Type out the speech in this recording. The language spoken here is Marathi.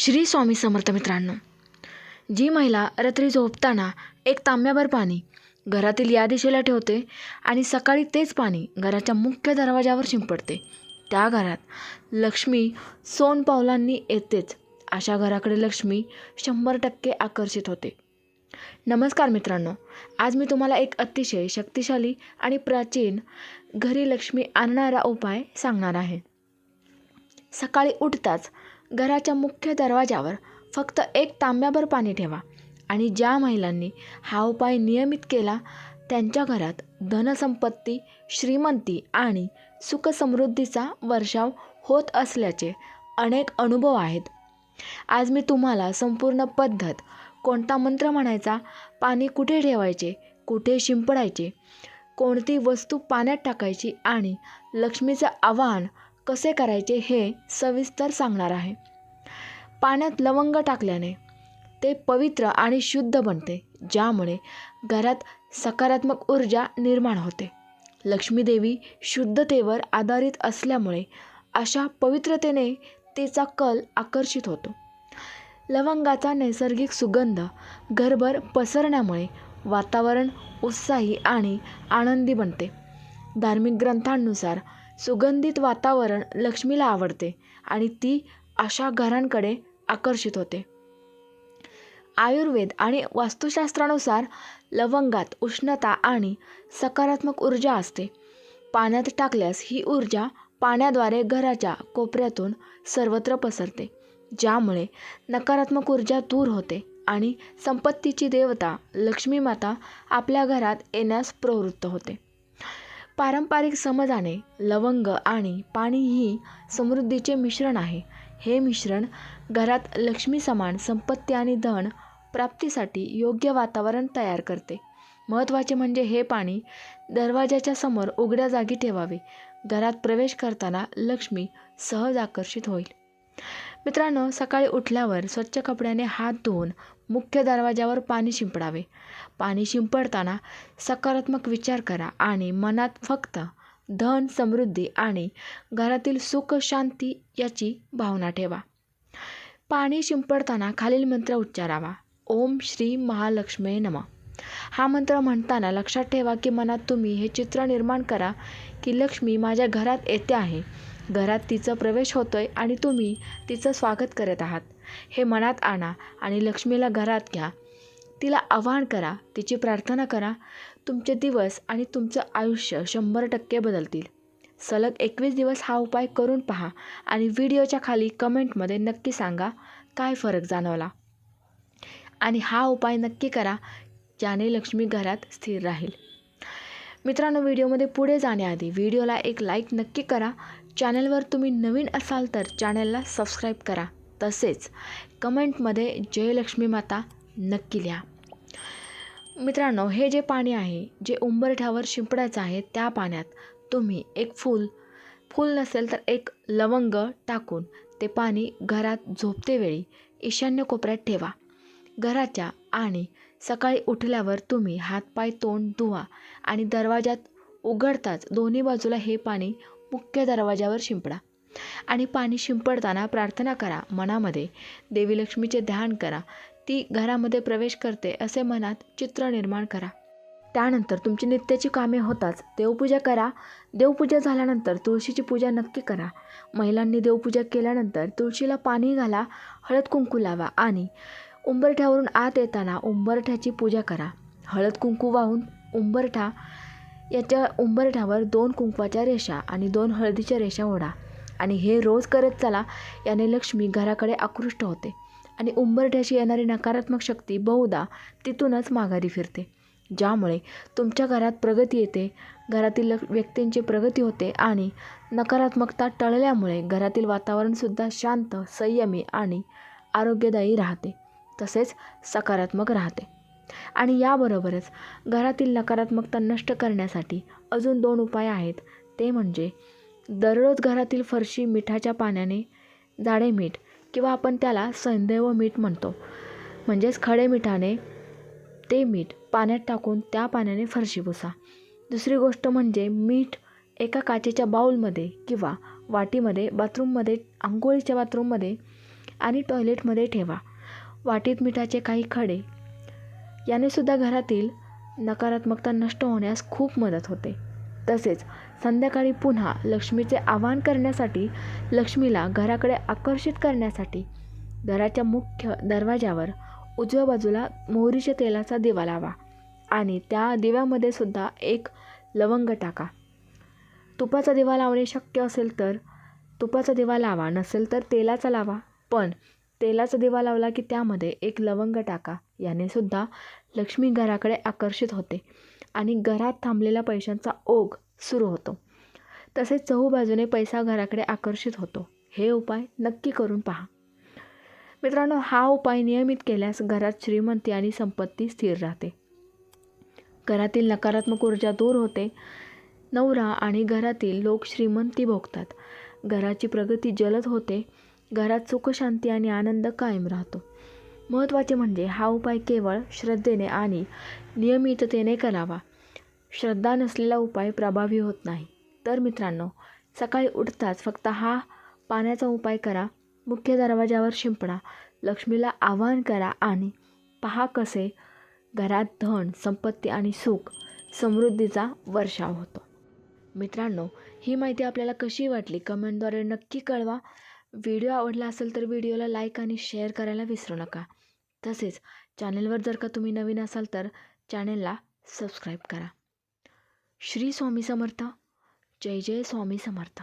श्री स्वामी समर्थ मित्रांनो जी महिला रात्री झोपताना एक तांब्याभर पाणी घरातील या दिशेला ठेवते आणि सकाळी तेच पाणी घराच्या मुख्य दरवाजावर शिंपडते. त्या घरात लक्ष्मी सोन पावलांनी येतेच अशा घराकडे लक्ष्मी शंभर टक्के आकर्षित होते. नमस्कार मित्रांनो आज मी तुम्हाला एक अतिशय शक्तिशाली आणि प्राचीन घरी लक्ष्मी आणणारा उपाय सांगणार आहे. सकाळी उठताच घराच्या मुख्य दरवाजावर फक्त एक तांब्याभर पाणी ठेवा आणि ज्या महिलांनी हा उपाय नियमित केला त्यांच्या घरात धनसंपत्ती श्रीमंती आणि सुखसमृद्धीचा वर्षाव होत असल्याचे अनेक अनुभव आहेत. आज मी तुम्हाला संपूर्ण पद्धत कोणता मंत्र म्हणायचा पाणी कुठे ठेवायचे कुठे शिंपडायचे कोणती वस्तू पाण्यात टाकायची आणि लक्ष्मीचं आवाहन कसे करायचे हे सविस्तर सांगणार आहे. पाण्यात लवंग टाकल्याने ते पवित्र आणि शुद्ध बनते ज्यामुळे घरात सकारात्मक ऊर्जा निर्माण होते. लक्ष्मीदेवी शुद्धतेवर आधारित असल्यामुळे अशा पवित्रतेने तिचा कल आकर्षित होतो. लवंगाचा नैसर्गिक सुगंध घरभर पसरण्यामुळे वातावरण उत्साही आणि आनंदी बनते. धार्मिक ग्रंथांनुसार सुगंधित वातावरण लक्ष्मीला आवडते आणि ती अशा घरांकडे आकर्षित होते. आयुर्वेद आणि वास्तुशास्त्रानुसार लवंगात उष्णता आणि सकारात्मक ऊर्जा असते. पाण्यात टाकल्यास ही ऊर्जा पाण्याद्वारे घराच्या कोपऱ्यातून सर्वत्र पसरते ज्यामुळे नकारात्मक ऊर्जा दूर होते आणि संपत्तीची देवता लक्ष्मी माता आपल्या घरात येण्यास प्रवृत्त होते. पारंपरिक समजाने लवंग आणि पाणी ही समृद्धीचे मिश्रण आहे. हे मिश्रण घरात लक्ष्मी समान संपत्ती आणि धन प्राप्तीसाठी योग्य वातावरण तयार करते. महत्त्वाचे म्हणजे हे पाणी दरवाजाच्या समोर उघड्या जागी ठेवावे. घरात प्रवेश करताना लक्ष्मी सहज आकर्षित होईल. मित्रांनो सकाळी उठल्यावर स्वच्छ कपड्याने हात धुवून मुख्य दरवाजावर पाणी शिंपडावे. पाणी शिंपडताना सकारात्मक विचार करा आणि मनात फक्त धन समृद्धी आणि घरातील सुख शांती याची भावना ठेवा. पाणी शिंपडताना खालील मंत्र उच्चारावा. ओम श्री महालक्ष्मी नम. हा मंत्र म्हणताना लक्षात ठेवा की मनात तुम्ही हे चित्र निर्माण करा की लक्ष्मी माझ्या घरात येते आहे. घरात तिचं प्रवेश होतोय आणि तुम्ही तिचं स्वागत करत आहात. हे मनात आणा आणि लक्ष्मीला घरात घ्या. तिला आवाहन करा तिची प्रार्थना करा. तुमचे दिवस आणि तुमचं आयुष्य शंभर टक्के बदलतील. सलग एकवीस दिवस हा उपाय करून पहा आणि व्हिडिओच्या खाली कमेंटमध्ये नक्की सांगा काय फरक जाणवला? आणि हा उपाय नक्की करा ज्याने लक्ष्मी घरात स्थिर राहील. मित्रांनो व्हिडिओमध्ये पुढे जाण्याआधी व्हिडिओला एक लाईक नक्की करा. चॅनलवर तुम्ही नवीन असाल तर चॅनलला सबस्क्राईब करा. तसेच कमेंटमध्ये जयलक्ष्मी माता नक्की लिहा. मित्रांनो हे जे पाणी आहे जे उंबरठ्यावर शिंपडायचं आहे त्या पाण्यात तुम्ही एक फूल फूल नसेल तर एक लवंग टाकून ते पाणी घरात झोपतेवेळी ईशान्य कोपऱ्यात ठेवा. घराच्या आणि सकाळी उठल्यावर तुम्ही हातपाय तोंड धुवा आणि दरवाजात उघडताच दोन्ही बाजूला हे पाणी मुख्य दरवाजावर शिंपडा. आणि पाणी शिंपडताना प्रार्थना करा मनामध्ये. देवी लक्ष्मीचे ध्यान करा. ती घरामध्ये प्रवेश करते असे मनात चित्र निर्माण करा. त्यानंतर तुमची नित्याची कामे होताच देवपूजा करा. देवपूजा झाल्यानंतर तुळशीची पूजा नक्की करा. महिलांनी देवपूजा केल्यानंतर तुळशीला पाणी घाला हळद कुंकू लावा आणि उंबरठ्यावरून आत येताना उंबरठ्याची पूजा करा. हळद कुंकू वाहून उंबरठा याच्या उंबरठ्यावर दोन कुंकवाच्या रेषा आणि दोन हळदीच्या रेषा ओढा. आणि हे रोज करत चला याने लक्ष्मी घराकडे आकृष्ट होते आणि उंबरठ्याशी येणारी नकारात्मक शक्ती बहुधा तिथूनच माघारी फिरते. ज्यामुळे तुमच्या घरात प्रगती येते घरातील व्यक्तींची प्रगती होते आणि नकारात्मकता टळल्यामुळे घरातील वातावरणसुद्धा शांत संयमी आणि आरोग्यदायी राहते. तसेच सकारात्मक राहते. आणि याबरोबरच घरातील नकारात्मकता नष्ट करण्यासाठी अजून दोन उपाय आहेत. ते म्हणजे दररोज घरातील फरशी मिठाच्या पाण्याने जाडे मीठ किंवा आपण त्याला सैंदैव मीठ म्हणतो. म्हणजेच खडे मिठाने ते मीठ पाण्यात टाकून त्या पाण्याने फरशी पुसा. दुसरी गोष्ट म्हणजे मीठ एका काचेच्या बाऊलमध्ये किंवा वाटीमध्ये बाथरूममध्ये आंघोळीच्या बाथरूममध्ये आणि टॉयलेटमध्ये ठेवा. वाटीत मिठाचे काही खडे. याने सुद्धा घरातील नकारात्मकता नष्ट होण्यास खूप मदत होते. तसेच संध्याकाळी पुन्हा लक्ष्मीचे आवाहन करण्यासाठी लक्ष्मीला घराकडे आकर्षित करण्यासाठी घराच्या मुख्य दरवाजावर उजव्या बाजूला मोहरीच्या तेलाचा दिवा लावा आणि त्या दिव्यामध्ये सुद्धा एक लवंग टाका. तुपाचा दिवा लावणे शक्य असेल तर तुपाचा दिवा लावा नसेल तर तेलाचा लावा पण तेलाचा दिवा लावला की त्यामध्ये एक लवंग टाका. याने सुद्धा लक्ष्मी घराकडे आकर्षित होते आणि घरात थांबलेल्या पैशांचा ओघ सुरू होतो. तसेच चहूबाजूने पैसा घराकडे आकर्षित होतो. हे उपाय नक्की करून पहा. मित्रांनो हा उपाय नियमित केल्यास घरात श्रीमंती आणि संपत्ती स्थिर राहते. घरातील नकारात्मक ऊर्जा दूर होते. नवरा आणि घरातील लोक श्रीमंती भोगतात. घराची प्रगती जलद होते. घरात सुखशांती आणि आनंद कायम राहतो. महत्त्वाचे म्हणजे हा उपाय केवळ श्रद्धेने आणि नियमिततेने करावा. श्रद्धा नसलेला उपाय प्रभावी होत नाही. तर मित्रांनो सकाळी उठताच फक्त हा पाण्याचा उपाय करा मुख्य दरवाजावर शिंपडा लक्ष्मीला आवाहन करा आणि पहा कसे घरात धन संपत्ती आणि सुख समृद्धीचा वर्षाव होतो. मित्रांनो ही माहिती आपल्याला कशी वाटली? कमेंटद्वारे नक्की कळवा. व्हिडिओ आवडला असेल तर व्हिडिओला लाईक आणि शेअर करायला विसरू नका. तसेच चॅनलवर जर का तुम्ही नवीन असाल तर चॅनलला सबस्क्राईब करा. श्री स्वामी समर्थ. जय जय स्वामी समर्थ.